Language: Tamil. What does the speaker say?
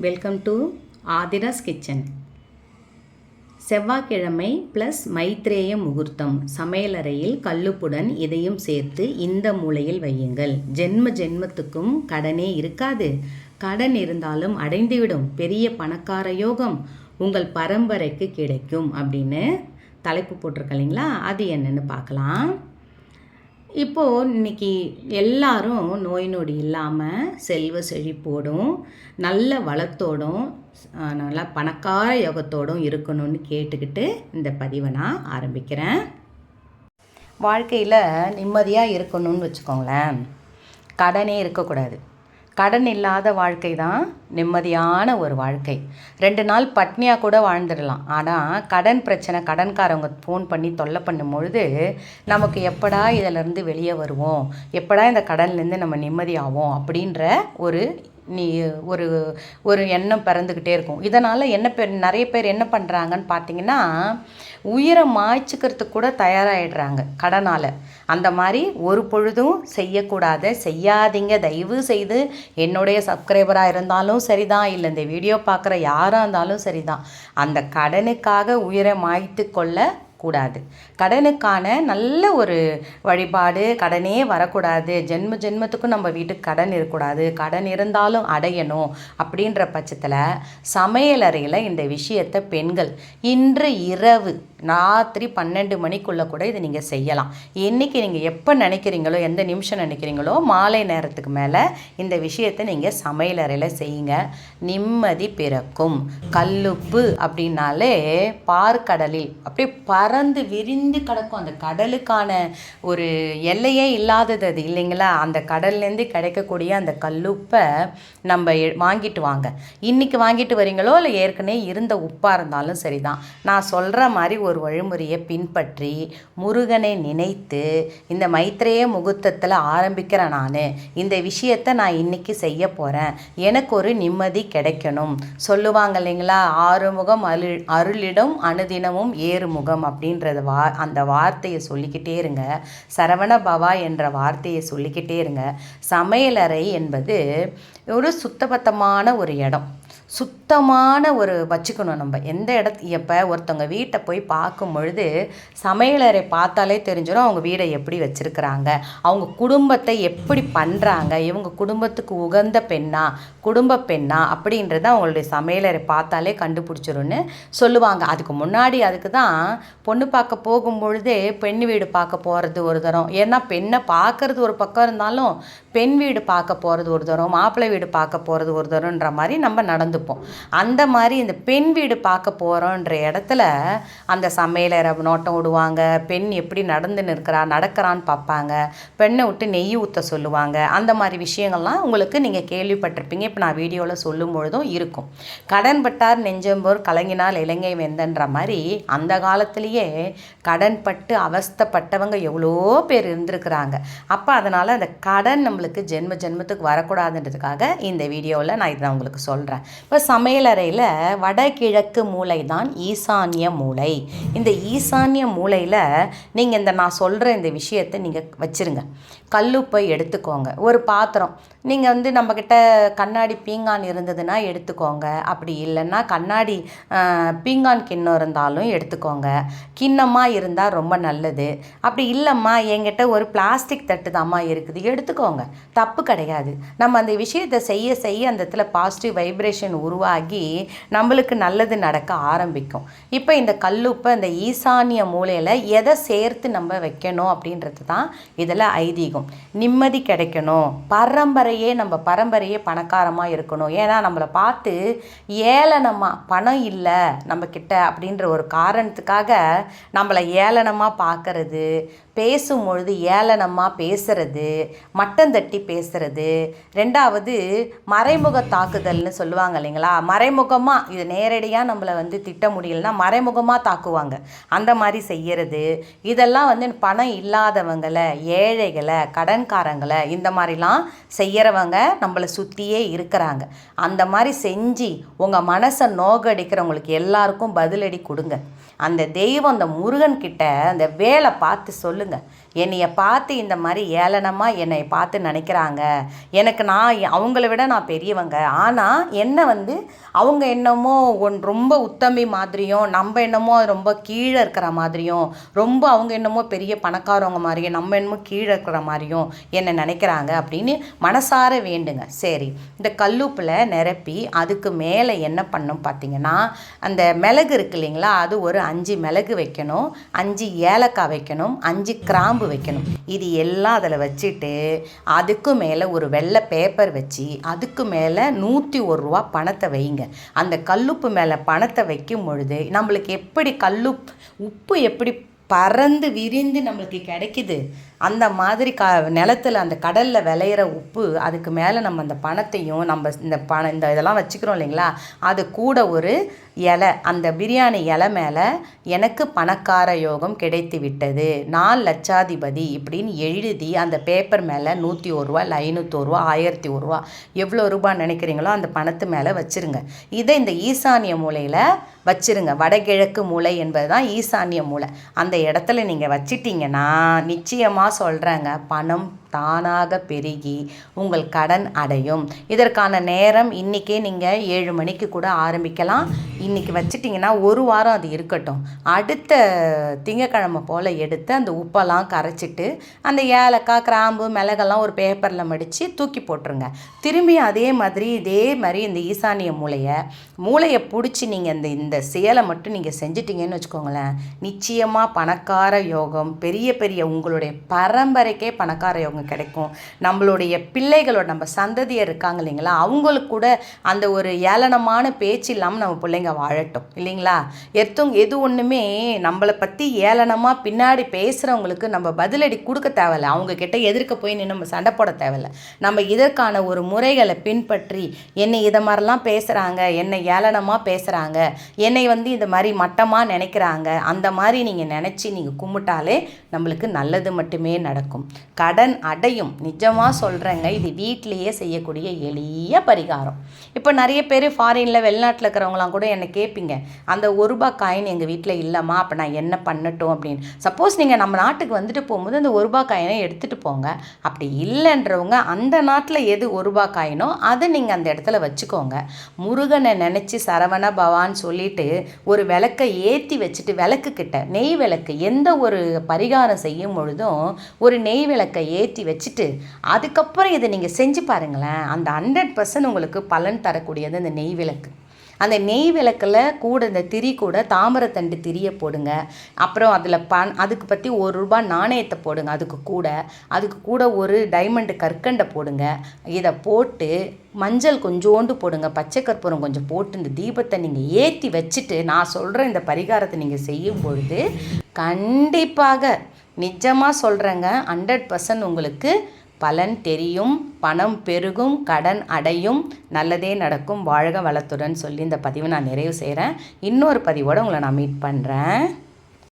வெல்கம் டு ஆதிராஸ் கிச்சன் செவ்வாய்க்கிழமை ப்ளஸ் மைத்ரேய முகூர்த்தம். சமையலறையில் கல்லுப்புடன் இதையும் சேர்த்து இந்த மூலையில் வையுங்கள். ஜென்ம ஜென்மத்துக்கும் கடனே இருக்காது. கடன் இருந்தாலும் அடைந்துவிடும். பெரிய பணக்கார யோகம் உங்கள் பரம்பரைக்கு கிடைக்கும் அப்படின்னு தலைப்பு போட்டிருக்க இல்லைங்களா? அது என்னென்னு பார்க்கலாம். இப்போது இன்னைக்கு எல்லாரும் நோய் நொடி இல்லாமல் செல்வ செழிப்போடும் நல்ல வளத்தோடும் நல்லா பணக்கார யோகத்தோடும் இருக்கணும்னு கேட்டுக்கிட்டு இந்த பதிவை நான் ஆரம்பிக்கிறேன். வாழ்க்கையில் நிம்மதியாக இருக்கணும்னு வச்சுக்கோங்களேன். கடனே இருக்கக்கூடாது. கடன் இல்லாத வாழ்க்கை தான் நிம்மதியான ஒரு வாழ்க்கை. ரெண்டு நாள் பட்னியாக கூட வாழ்ந்துடலாம். ஆனால் கடன் பிரச்சனை கடன்காரவங்க ஃபோன் பண்ணி தொல்லை பண்ணும் பொழுது நமக்கு எப்படா இதிலேருந்து வெளியே வருவோம்? எப்படா இந்த கடன்லேருந்து நம்ம நிம்மதியாகும் அப்படின்ற ஒரு நீ ஒரு ஒரு எண்ணம் பிறந்துக்கிட்டே இருக்கும். இதனால் என்ன பேர் நிறைய பேர் என்ன பண்ணுறாங்கன்னு பார்த்தீங்கன்னா உயிரை மாய்ச்சிக்கிறதுக்கு கூட தயாராகிடுறாங்க கடனால். அந்த மாதிரி ஒரு பொழுதும் செய்யக்கூடாத. செய்யாதீங்க. தயவு செய்து என்னுடைய சப்ஸ்கிரைபராக இருந்தாலும் சரிதான். இல்லை இந்த வீடியோ பார்க்குற யாராக இருந்தாலும் சரிதான். அந்த கடனுக்காக உயிரை மாய்த்து கொள்ள கூடாது கடனுக்கான நல்ல ஒரு வழிபாடு கடனே வரக்கூடாது. ஜென்ம ஜென்மத்துக்கும் நம்ம வீட்டுக்கு கடன் இருக்கக்கூடாது. கடன் இருந்தாலும் அடையணும் அப்படின்ற பட்சத்தில் சமையலறையில் இந்த விஷயத்தை பெண்கள் இன்று இரவு ராத்திரி பன்னெண்டு மணிக்குள்ளே கூட இதை நீங்கள் செய்யலாம். என்றைக்கு நீங்கள் எப்போ நினைக்கிறீங்களோ எந்த நிமிஷம் நினைக்கிறீங்களோ மாலை நேரத்துக்கு மேலே இந்த விஷயத்தை நீங்கள் சமையலறையில் செய்யுங்க. நிம்மதி பிறக்கும். கல்லுப்பு அப்படின்னாலே பார்க்கடலில் அப்படியே பறந்து விரிந்து கிடக்கும். அந்த கடலுக்கான ஒரு எல்லையே இல்லாதது அது இல்லைங்களா? அந்த கடல்லேருந்து கிடைக்கக்கூடிய அந்த கல்லுப்பை நம்ம வாங்கிட்டு வாங்க. இன்னைக்கு வாங்கிட்டு வரீங்களோ இல்லை ஏற்கனவே இருந்த உப்பாக இருந்தாலும் சரிதான். நான் சொல்கிற மாதிரி ஒரு ஒரு வழிமுறையை பின்பற்றி முருகனை நினைத்து இந்த மைத்ரேய முகூர்த்தத்தில் ஆரம்பிக்கிறேன் நான். இந்த விஷயத்தை நான் இன்னைக்கு செய்ய போகிறேன் எனக்கு ஒரு நிம்மதி கிடைக்கணும். சொல்லுவாங்க இல்லைங்களா? ஆறுமுகம் அருள் அருளிடம் அனுதினமும் ஏறுமுகம் அப்படின்றது வா அந்த வார்த்தையை சொல்லிக்கிட்டே இருங்க. சரவண பவா என்ற வார்த்தையை சொல்லிக்கிட்டே இருங்க. சமையலறை என்பது ஒரு சுத்தபத்தமான ஒரு இடம். சுத்தமான ஒரு வச்சுக்கணும் நம்ம. எந்த இடத்து இப்போ ஒருத்தவங்க வீட்டை போய் பார்க்கும் பொழுது சமையலறை பார்த்தாலே தெரிஞ்சிடும் அவங்க வீடை எப்படி வச்சுருக்கிறாங்க. அவங்க குடும்பத்தை எப்படி பண்ணுறாங்க இவங்க குடும்பத்துக்கு உகந்த பெண்ணா குடும்ப பெண்ணா அப்படின்றத அவங்களுடைய சமையலறை பார்த்தாலே கண்டுபிடிச்சிரும்னு சொல்லுவாங்க. அதுக்கு முன்னாடி அதுக்கு தான் பொண்ணு பார்க்க போகும் பொழுதே பெண் வீடு பார்க்க போகிறது ஒரு தரம். ஏன்னா பெண்ணை பார்க்கறது ஒரு பக்கம் இருந்தாலும் பெண் வீடு பார்க்க போகிறது ஒரு தரம். மாப்பிள்ளை வீடு பார்க்க போகிறது ஒரு தரம்ன்ற மாதிரி நம்ம நடந்து இருப்போம். அந்த மாதிரி இந்த பெண் வீடு பார்க்க போகிறோன்ற இடத்துல அந்த சமையலரை நோட்டம் விடுவாங்க. பெண் எப்படி நடந்துன்னு இருக்கிறா நடக்கிறான்னு பார்ப்பாங்க. பெண்ணை விட்டு நெய் ஊற்ற சொல்லுவாங்க. அந்த மாதிரி விஷயங்கள்லாம் உங்களுக்கு நீங்கள் கேள்விப்பட்டிருப்பீங்க. இப்போ நான் வீடியோவில் சொல்லும் பொழுதும் இருக்கும். கடன் பட்டார் நெஞ்சம்போர் கலங்கினால் இலங்கை வெந்தன்ற மாதிரி அந்த காலத்திலேயே கடன் பட்டு அவஸ்தைப்பட்டவங்க எவ்வளோ பேர் இருந்திருக்கிறாங்க. அப்போ அதனால் அந்த கடன் நம்மளுக்கு ஜென்ம ஜென்மத்துக்கு வரக்கூடாதுன்றதுக்காக இந்த வீடியோவில் நான் இதை உங்களுக்கு சொல்கிறேன் இப்போ சமையலறையில் வடகிழக்கு மூலை தான் ஈசான்ய மூலை. இந்த ஈசான்ய மூலையில் நீங்கள் இந்த நான் சொல்கிற இந்த விஷயத்தை நீங்கள் வச்சுருங்க. கல்லுப்பை எடுத்துக்கோங்க. ஒரு பாத்திரம். நீங்கள் வந்து நம்மக்கிட்ட கண்ணாடி பீங்கான் இருந்ததுன்னா எடுத்துக்கோங்க. அப்படி இல்லைன்னா கண்ணாடி பீங்கான் கிண்ணம் இருந்தாலும் எடுத்துக்கோங்க. கிண்ணமாக இருந்தால் ரொம்ப நல்லது. அப்படி இல்லைம்மா என்கிட்ட ஒரு பிளாஸ்டிக் தட்டு தாம்மா இருக்குது. எடுத்துக்கோங்க. தப்பு கிடையாது. நம்ம அந்த விஷயத்தை செய்ய செய்ய அந்த இடத்துல பாசிட்டிவ் வைப்ரேஷன் உருவாகி நம்மளுக்கு நல்லது நடக்க ஆரம்பிக்கும். இப்போ இந்த கல்லுப்பை இந்த ஈசானிய மூலையில் எதை சேர்த்து நம்ம வைக்கணும் அப்படின்றது தான் இதில் ஐதீகம். நிம்மதி கிடைக்கணும். பரம்பரையே நம்ம பரம்பரையே பணக்காரமாக இருக்கணும். ஏன்னா நம்மளை பார்த்து ஏளனமாக பணம் இல்லை நம்மக்கிட்ட அப்படின்ற ஒரு காரணத்துக்காக நம்மளை ஏளனமாக பார்க்கறது பேசும்பொழுது ஏளனமாக பேசுறது மட்டம் தட்டி பேசுறது. ரெண்டாவது மறைமுக தாக்குதல்னு சொல்லுவாங்க இல்லைங்களா? மறைமுகமாக இது நேரடியாக நம்மளை வந்து திட்ட முடியலன்னா மறைமுகமாக தாக்குவாங்க. அந்த மாதிரி செய்கிறது இதெல்லாம் வந்து பணம் இல்லாதவங்களை ஏழைகளை கடன்காரங்களை இந்த மாதிரிலாம் செய்கிறவங்க நம்மளை சுற்றியே இருக்கிறாங்க. அந்த மாதிரி செஞ்சு உங்கள் மனசை நோகடிக்கிறவங்களுக்கு எல்லாருக்கும் பதிலடி கொடுங்க. அந்த தெய்வம் அந்த முருகன்கிட்ட அந்த வேலை பார்த்து propaganda. என்னைய பார்த்து இந்த மாதிரி ஏளனமாக என்னை பார்த்து நினைக்கிறாங்க. எனக்கு நான் அவங்கள விட நான் பெரியவங்க. ஆனால் என்ன வந்து அவங்க என்னமோ ஒன் ரொம்ப உத்தமி மாதிரியும் நம்ம என்னமோ ரொம்ப கீழே இருக்கிற மாதிரியும் ரொம்ப அவங்க என்னமோ பெரிய பணக்காரவங்க மாதிரியும் நம்ம என்னமோ கீழே இருக்கிற மாதிரியும் என்னை நினைக்கிறாங்க அப்படின்னு மனசார வேண்டுங்க. சரி இந்த கல்லுப்பில் நிரப்பி அதுக்கு மேலே என்ன பண்ணும் பார்த்தீங்கன்னா அந்த மிளகு இருக்கு இல்லைங்களா அது ஒரு அஞ்சு மிளகு வைக்கணும். அஞ்சு ஏலக்காய் வைக்கணும். அஞ்சு கிராம்பு வைக்கணும். இது எல்லாம் அதில் வச்சுட்டு அதுக்கு மேலே ஒரு வெள்ளை பேப்பர் வச்சு அதுக்கு மேலே நூற்றி ஒரு ரூபா பணத்தை வைங்க. அந்த கல்லுப்பு மேலே பணத்தை வைக்கும் பொழுது நம்மளுக்கு எப்படி கல்லுப் உப்பு எப்படி பறந்து விரிந்து நம்மளுக்கு கிடைக்குது? அந்த மாதிரி க நிலத்துல அந்த கடலில் விளையிற உப்பு அதுக்கு மேலே நம்ம அந்த பணத்தையும் நம்ம இந்த பணம் இந்த இதெல்லாம் வச்சுக்கிறோம் இல்லைங்களா? அது கூட ஒரு இலை அந்த பிரியாணி இலை மேலே எனக்கு பணக்கார யோகம் கிடைத்து விட்டது. நான் லட்சாதிபதி இப்படின்னு எழுதி அந்த பேப்பர் மேலே நூற்றி ஒரு ரூபா இல்லை ரூபா ஆயிரத்தி ஒரு ரூபா எவ்வளோ ரூபாய் நினைக்கிறீங்களோ அந்த பணத்து மேலே வச்சுருங்க. இதை இந்த ஈசானிய மூலையில் வச்சுருங்க. வடகிழக்கு மூலை என்பது தான் ஈசானிய மூலை. அந்த இடத்துல நீங்கள் வச்சிட்டிங்கன்னா நிச்சயமாக சொல்கிறேங்க பணம் தானாக பெருகி உங்கள் கடன் அடையும். இதற்கான நேரம் இன்றைக்கே நீங்கள் ஏழு மணிக்கு கூட ஆரம்பிக்கலாம். இன்றைக்கி வச்சிட்டிங்கன்னா ஒரு வாரம் அது இருக்கட்டும். அடுத்த திங்கக்கிழமை போல் எடுத்து அந்த உப்பெல்லாம் கரைச்சிட்டு அந்த ஏலக்காய் கிராம்பு மிளகெல்லாம் ஒரு பேப்பரில் மடித்து தூக்கி போட்டுருங்க. திரும்பி அதே மாதிரி இதே மாதிரி இந்த ஈசானிய மூளையை மூளையை பிடிச்சி நீங்கள் இந்த இந்த செயலை மட்டும் நீங்கள் செஞ்சிட்டிங்கன்னு வச்சுக்கோங்களேன் நிச்சயமாக பணக்கார யோகம் பெரிய பெரிய உங்களுடைய பரம்பரைக்கே பணக்கார யோகம் கிடைக்கும். நம்மளுடைய பிள்ளைகளோட நம்ம சந்ததியர் இருக்காங்க இல்லைங்களா? அவங்களுக்கு கூட அந்த ஒரு ஏளனமான பேச்சு இல்லாமல் நம்ம பிள்ளைங்க வாழட்டும். இல்லைங்களா? எத்தவங்க எது ஒன்றுமே நம்மளை பற்றி ஏளனமாக பின்னாடி பேசுகிறவங்களுக்கு நம்ம பதிலடி கொடுக்க தேவையில்ல. அவங்க கிட்ட எதிர்க்க போய் நின்று நம்ம சண்டை போட தேவையில்ல. நம்ம இதற்கான ஒரு முறைகளை பின்பற்றி என்னை இதை மாதிரிலாம் பேசுகிறாங்க என்னை ஏளனமாக பேசுகிறாங்க என்னை வந்து இந்த மாதிரி மட்டமாக நினைக்கிறாங்க அந்த மாதிரி நீங்கள் நினச்சி நீங்கள் கும்பிட்டாலே நம்மளுக்கு நல்லது மட்டுமே நடக்கும். கடன் அடையும். நிஜமாக சொல்கிறேங்க இது வீட்டிலேயே செய்யக்கூடிய எளிய பரிகாரம். இப்போ நிறைய பேர் ஃபாரினில் வெளிநாட்டில் இருக்கிறவங்களாம் கூட என்னை கேட்பீங்க அந்த ஒரு ரூபாய் காயின் எங்கள் வீட்டில் இல்லைம்மா அப்போ நான் என்ன பண்ணட்டும் அப்படின்னு. சப்போஸ் நீங்கள் நம்ம நாட்டுக்கு வந்துட்டு போகும்போது அந்த ஒரு ரூபாய் காயினை எடுத்துகிட்டு போங்க. அப்படி இல்லைன்றவங்க அந்த நாட்டில் எது ஒரு ரூபாய் காயினோ அதை நீங்கள் அந்த இடத்துல வச்சுக்கோங்க. முருகனை நினச்சி சரவண பவான்னு சொல்லிட்டு ஒரு விளக்கை ஏற்றி வச்சுட்டு விளக்கு கிட்ட நெய் விளக்கு எந்த ஒரு பரிகாரம் செய்யும் பொழுதும் ஒரு நெய் விளக்கை ஏற்றி வச்சுட்டு அதுக்கப்புறம் இதை நீங்கள் செஞ்சு பாருங்களேன். அந்த ஹண்ட்ரட் பர்சன்ட் உங்களுக்கு பலன் தரக்கூடியது அந்த நெய் விளக்கு. அந்த நெய் விளக்கில் கூட இந்த திரி கூட தாமரத்தண்டு திரியை போடுங்க. அப்புறம் அதில் பண் அதுக்கு பற்றி ஒரு ரூபாய் நாணயத்தை போடுங்க அதுக்கு கூட. அதுக்கு கூட ஒரு டைமண்டு கற்கண்டை போடுங்க. இதை போட்டு மஞ்சள் கொஞ்சோண்டு போடுங்க பச்சை கற்பூரம் கொஞ்சம் போட்டு இந்த தீபத்தை நீங்கள் ஏற்றி வச்சுட்டு நான் சொல்கிற இந்த பரிகாரத்தை நீங்கள் செய்யும் பொழுது கண்டிப்பாக நிஜமாக சொல்கிறேங்க ஹண்ட்ரட் பர்சன்ட் உங்களுக்கு பலன் தெரியும் பணம் பெருகும் கடன் அடையும் நல்லதே நடக்கும். வாழ்க வளத்துடன் சொல்லி இந்த பதிவை நான் நிறைவு செய்கிறேன் இன்னொரு பதிவோடு உங்களை நான் மீட் பண்ணுறேன்